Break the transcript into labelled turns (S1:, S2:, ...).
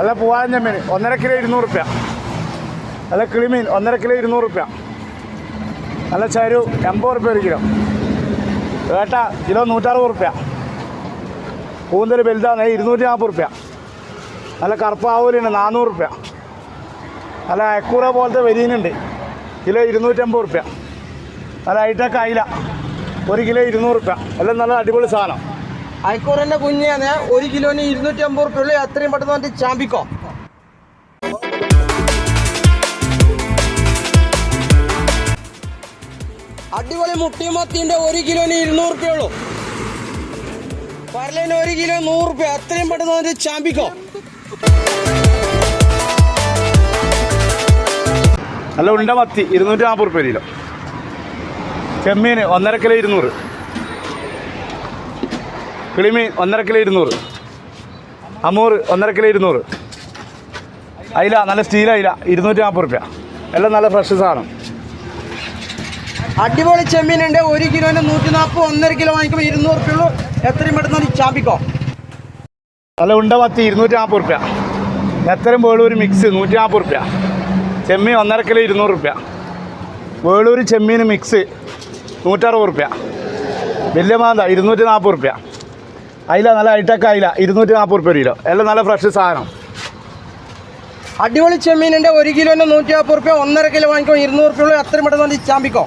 S1: നല്ല പൂവാഞ്ഞ ചെമ്മീൻ. ഒന്നര കിലോ ഇരുന്നൂറ് റുപ്യ. അല്ല കിളിമീൻ. ഒന്നര കിലോ ഇരുന്നൂറ് റുപ്യ. നല്ല ചരു എൺപത് റുപ്യ ഒരു കിലോ. വേട്ട കിലോ നൂറ്ററുപത് റുപ്യ. കൂന്തൽ വലുതാണ് ഇരുന്നൂറ്റി നാൽപ്പത് റുപ്യ. നല്ല കറുപ്പാവൂലുണ്ട് നാനൂറ് റുപ്യ. നല്ല അക്കൂറ പോലത്തെ വരീനുണ്ട് കിലോ ഇരുന്നൂറ്റമ്പത് റുപ്യ. നല്ല ഹൈടെക് അയില. ഒരു കിലോ ഇരുന്നൂറ് റുപ്യ. എല്ലാം നല്ല അടിപൊളി സാധനം.
S2: അയക്കൂറിന്റെ കുഞ്ഞാണ് ഒരു കിലോന് ഇരുന്നൂറ്റി അമ്പത് റുപ്യ ഉള്ളു. എത്രയും പെട്ടെന്ന് വന്നിട്ട് ചാമ്പിക്കോ. അടിപൊളി മുട്ടിമത്തിന്റെ ഒരു കിലോന് ഇരുന്നൂറ് റുപ്യ ഉള്ളൂ. പരലിന് ഒരു കിലോ നൂറ് റുപ്യ എത്രയും പെട്ടെന്ന് വന്നിട്ട് ചാമ്പിക്കോ.
S1: അല്ല ഉണ്ട മത്തി. ഇരുന്നൂറ്റി നാൽപ്പത് റുപ്യ കിലോ. ചെമ്മീൻ ഒന്നര കിലോ ഇരുന്നൂറ്. കിളിമീൻ ഒന്നര കിലോ ഇരുന്നൂറ്. അമൂറ് ഒന്നര കിലോ ഇരുന്നൂറ്. അയില നല്ല സ്റ്റീൽ അയില ഇരുന്നൂറ്റി നാൽപ്പത് റുപ്യ. എല്ലാം നല്ല ഫ്രഷ് സാധനം.
S2: അടിപൊളി ചെമ്മീനുണ്ട്. ഒരു കിലോന് നൂറ്റി നാൽപ്പത് ഒന്നര കിലോ വാങ്ങിക്കുമ്പോൾ ഇരുന്നൂറ് റുപ്യ ഉള്ളൂ. എത്രയും പെട്ടെന്ന് ചാമ്പിക്കോ.
S1: നല്ല ഉണ്ട മത്തി ഇരുന്നൂറ്റി നാൽപ്പത് റുപ്യ. എത്രയും വേളൂർ മിക്സ് നൂറ്റി നാൽപ്പത് റുപ്യ. ചെമ്മീൻ ഒന്നര കിലോ ഇരുന്നൂറ് റുപ്യ. വേളൂർ ചെമ്മീൻ മിക്സ് നൂറ്ററുപത് റുപ്യ. വലിയ മാന്ത ഇരുന്നൂറ്റി നാൽപ്പത് റുപ്യ. അയില നല്ല ഹൈടെക് അയില ഇരുന്നൂറ്റി നാൽപ്പത് റുപ്യ കിലോ. എല്ലാം നല്ല ഫ്രഷ് സാധനം.
S2: അടിപൊളി ചെമ്മീനിന്റെ ഒരു കിലോന് നൂറ്റി നാൽപ്പത് റുപ്യ ഒന്നര കിലോ വാങ്ങിക്കോ ഇരുന്നൂറ് റുപ്യ അത്രയും പെട്ടെന്ന് ചാമ്പിക്കോ